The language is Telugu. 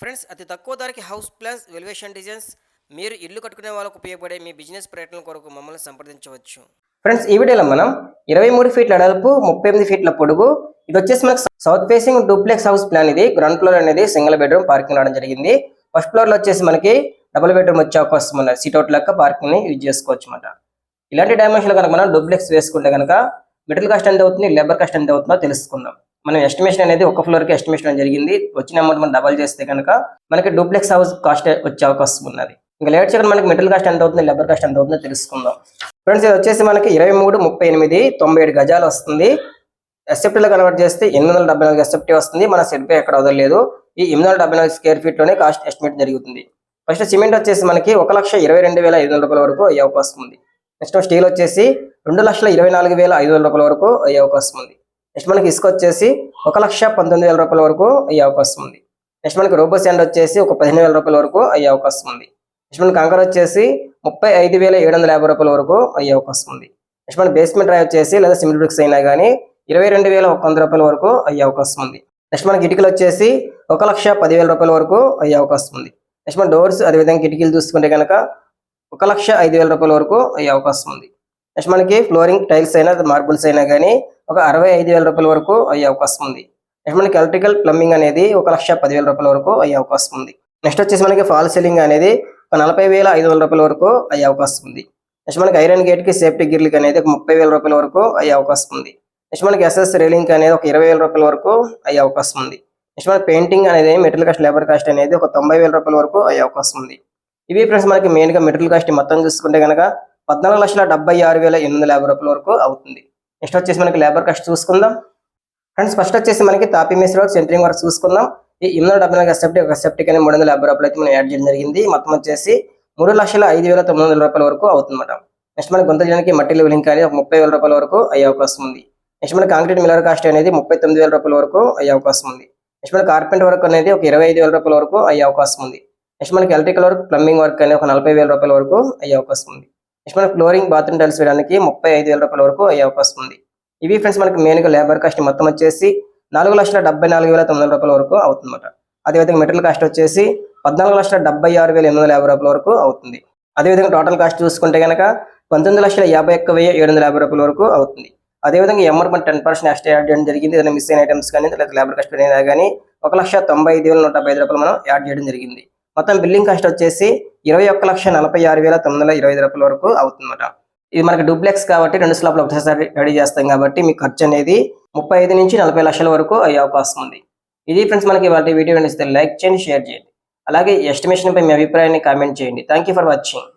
ఫ్రెండ్స్ అతి తక్కువ ధరకి హౌస్ ప్లాన్స్ వెల్వేషన్ డిజైన్స్ మీరు ఇల్లు కట్టుకునే వాళ్ళకు ఉపయోగపడే మీ బిజినెస్ ప్రయత్నం కొరకు మమ్మల్ని సంప్రదించవచ్చు. ఫ్రెండ్స్ ఈ వీడియోలో మనం ఇరవై మూడు ఫీట్ల అడల్పు ముప్పై ఎనిమిది ఫీట్ల పొడుగు ఇది వచ్చేసి మనకు south facing duplex house plan ఇది. గ్రౌండ్ ఫ్లోర్ అనేది సింగిల్ బెడ్రూమ్ పార్కింగ్ రావడం జరిగింది. ఫస్ట్ ఫ్లోర్లో వచ్చేసి మనకి డబుల్ బెడ్రూమ్ వచ్చే అవకాశం ఉన్నది. సీట్ అవుట్ లెక్క పార్కింగ్ని యూజ్ చేసుకోవచ్చు అనమాట ఇలాంటి డైమెన్షన్ కనుక మనం డూప్లెక్స్ వేసుకుంటే కనుక మెటీరియల్ కాస్ట్ ఎంత అవుతుంది లేబర్ కాస్ట్ ఎంత అవుతుందో తెలుసుకుందాం. మనం ఎస్టిమేషన్ అనేది ఒక ఫ్లోర్కి ఎస్టిమేషన్ జరిగింది. వచ్చిన అమౌంట్ మనం డబల్ చేస్తే కనుక మనకి డూప్లెక్స్ హౌస్ కాస్ట్ వచ్చే అవకాశం ఉన్నది. ఇంకా లేట్ చేయడం మనకి మెటీరియల్ కాస్ట్ ఎంత అవుతుంది లేబర్ కాస్ట్ ఎంత అవుతుందో తెలుసుకుందాం. ఫ్రెండ్స్ ఇది వచ్చేసి మనకి ఇరవై మూడు ముప్పై ఎనిమిది తొంభై ఏడు గజాలు వస్తుంది. ఎస్ఎఫ్టీ కన్వర్ట్ చేస్తే ఎనిమిది వందల డెబ్బై నాలుగు ఎస్ఎఫ్టీ వస్తుంది. మన సెట్పై ఎక్కడ వదలలేదు. ఈ ఎనిమిది వందల డెబ్బై నాలుగు స్క్వేర్ ఫీట్లోనే కాస్ట్ ఎస్టిమేట్ జరుగుతుంది. ఫస్ట్ సిమెంట్ వచ్చేసి మనకి ఒక లక్ష ఇరవై రెండు వేల ఐదు వందల రూపాయల వరకు అయ్యే అవకాశం ఉంది. నెక్స్ట్ స్టీల్ వచ్చేసి రెండు లక్షల ఇరవై నాలుగు వేల ఐదు వందల రూపాయల వరకు అయ్యే అవకాశం ఉంది. నెక్స్ట్ మనకి ఇసుక వచ్చేసి ఒక లక్ష పంతొమ్మిది వేల రూపాయల వరకు అయ్యే అవకాశం ఉంది. నెక్స్ట్ మనకి రోబో శాండ్ వచ్చేసి ఒక పదిహేను వేల రూపాయల వరకు అయ్యే అవకాశం ఉంది. నెక్స్ట్ మనకి కంకర వచ్చేసి ముప్పై ఐదు వేల ఏడు వందల యాభై రూపాయల వరకు అయ్యే అవకాశం ఉంది. నెక్స్ట్ మన బేస్మెంట్ రాయి వచ్చేసి లేదా సిమెంట్ బ్రిక్స్ అయినా కానీ ఇరవై రెండు వేల ఒక వంద రూపాయల వరకు అయ్యే అవకాశం ఉంది. నెక్స్ట్ మనకి ఇటుకలు వచ్చేసి ఒక లక్ష పదివేల రూపాయల వరకు అయ్యే అవకాశం ఉంది. నెక్స్ట్ మన డోర్స్ అదేవిధంగా కిటికీలు చూసుకుంటే కనుక ఒక లక్ష ఐదు వేల రూపాయల వరకు అయ్యే అవకాశం ఉంది. నెక్స్ట్ మనకి ఫ్లోరింగ్ టైల్స్ అయినా మార్బుల్స్ అయినా కానీ ఒక అరవై ఐదు వేల రూపాయల వరకు అయ్యే అవకాశం ఉంది. నెక్స్ట్ మనకి ఎలక్ట్రికల్ ప్లంబింగ్ అనేది ఒక లక్ష పదివేల రూపాయల వరకు అయ్యే అవకాశం ఉంది. నెక్స్ట్ వచ్చేసి మనకి ఫాల్ సీలింగ్ అనేది ఒక నలభై వేల ఐదు వందల రూపాయల వరకు అయ్యే అవకాశం ఉంది. నెక్స్ట్ మనకి ఐరన్ గేట్కి సేఫ్టీ గిర్లకి అనేది ఒక ముప్పై వేల రూపాయల వరకు అయ్యే అవకాశం ఉంది. నెక్స్ట్ మనకి ఎస్ఎస్ రేలింగ్ అనేది ఒక ఇరవై వేల రూపాయల వరకు అయ్యే అవకాశం ఉంది. నెక్స్ట్ మనకి పెయింటింగ్ అనేది మెటీరియల్ కాస్ట్ లేబర్ కాస్ట్ అనేది ఒక తొంభై వేల రూపాయల వరకు అయ్యే అవకాశం ఉంది. ఇవి ఫ్రెండ్స్ మనకి మెయిన్గా మెటీరియల్ కాస్ట్ మొత్తం చూసుకుంటే కనుక పద్నాలుగు లక్షల డెబ్బై ఆరు వేల ఎనిమిది వందల యాభై రూపాయల వరకు అవుతుంది. నెక్స్ట్ వచ్చేసి మనకి లేబర్ కాస్ట్ చూసుకుందాం. ఫ్రెండ్స్ ఫస్ట్ వచ్చేసి మనకి తాపీ మేస్ వర్క్ సెంటరింగ్ వర్క్ చూసుకుందాం. ఈ ఎనిమిది వందల డెబ్బై నాలుగు సెప్టిక్ ఒక సెప్టిక్ కానీ మూడు వందల యాభై రూపాయలు అయితే మనం యాడ్ చేయడం జరిగింది. మొత్తం వచ్చేసి మూడు లక్షల ఐదు వేల తొమ్మిది వందల రూపాయల వరకు అవుతుందన్నమాట. నెక్స్ట్ మనకి గుంత చేయడానికి మట్టి లెవెలింగ్ కానీ ఒక ముప్పై వేల రూపాయల వరకు అయ్యే అవకాశం ఉంది. నెక్స్ట్ మనకి కాంక్రీట్ మిల్లర్ కాస్ట్ అనేది ముప్పై తొమ్మిది వేల రూపాయల వరకు అయ్యే అవకాశం ఉంది. నెక్స్ట్ మనకి కార్పెంట్ వర్క్ అనేది ఒక ఇరవై ఐదు వేల రూపాయల వరకు అయ్యే అవకాశం ఉంది. నెక్స్ట్ మనకి ఎలక్ట్రికల్ వర్క్ ప్లంబింగ్ వర్క్ అనేది ఒక నలభై వేల రూపాయల వరకు అయ్యే అవకాశం ఉంది. నెక్స్ట్ మనకి ఫ్లోరింగ్ బాత్రూమ్ టైల్స్ వేయడానికి ముప్పై ఐదు వేల రూపాయల వరకు అయ్యే అవకాశం ఉంది. ఇవి ఫ్రెండ్స్ మనకి మెయిన్గా లేబర్ కాస్ట్ మొత్తం వచ్చేసి నాలుగు లక్షల డెబ్బై నాలుగు వేల తొమ్మిది వందల రూపాయల వరకు అవుతుందన్నమాట. అదేవిధంగా మెటీరియల్ కాస్ట్ వచ్చేసి పద్నాలుగు లక్షల డెబ్బై ఆరు వేల ఎనిమిది వందల యాభై రూపాయల వరకు అవుతుంది. అదేవిధంగా టోటల్ కాస్ట్ చూసుకుంటే కనుక పంతొమ్మిది లక్షల యాభై ఒక్క వెయ్యి ఏడు వందల యాభై రూపాయల వరకు అవుతుంది. అదేవిధంగా MR ten percent extra add చేయడం జరిగింది. ఏదైనా మిస్ అయిన ఐటమ్స్ కానీ లేదా లేబర్ కాస్ట్ అయినా కానీ ఒక లక్ష తొంభై ఐదు వేల నూట ఐదు రూపాయలు మనం యాడ్ చేయడం జరిగింది. మొత్తం బిల్లింగ్ కాస్ట్ వచ్చేసి ఇరవై ఒక్క లక్ష నలభై ఆరు వేల తొమ్మిది వందల ఇరవై ఐదు రూపాయల వరకు అవుతుందన్నమాట ఇది మనకి డూప్లెక్స్ కాబట్టి రెండు స్లాబ్లు ఒకసారి రెడీ చేస్తాం కాబట్టి మీ ఖర్చు అనేది ముప్పై ఐదు నుంచి నలభై లక్షల వరకు అయ్యే అవకాశం ఉంది. ఇది ఫ్రెండ్స్ మనకి వాటి వీడియో నచ్చితే లైక్ చేయండి షేర్ చేయండి. అలాగే ఎస్టిమేషన్ పై మీ అభిప్రాయాన్ని కామెంట్ చేయండి. Thank for watching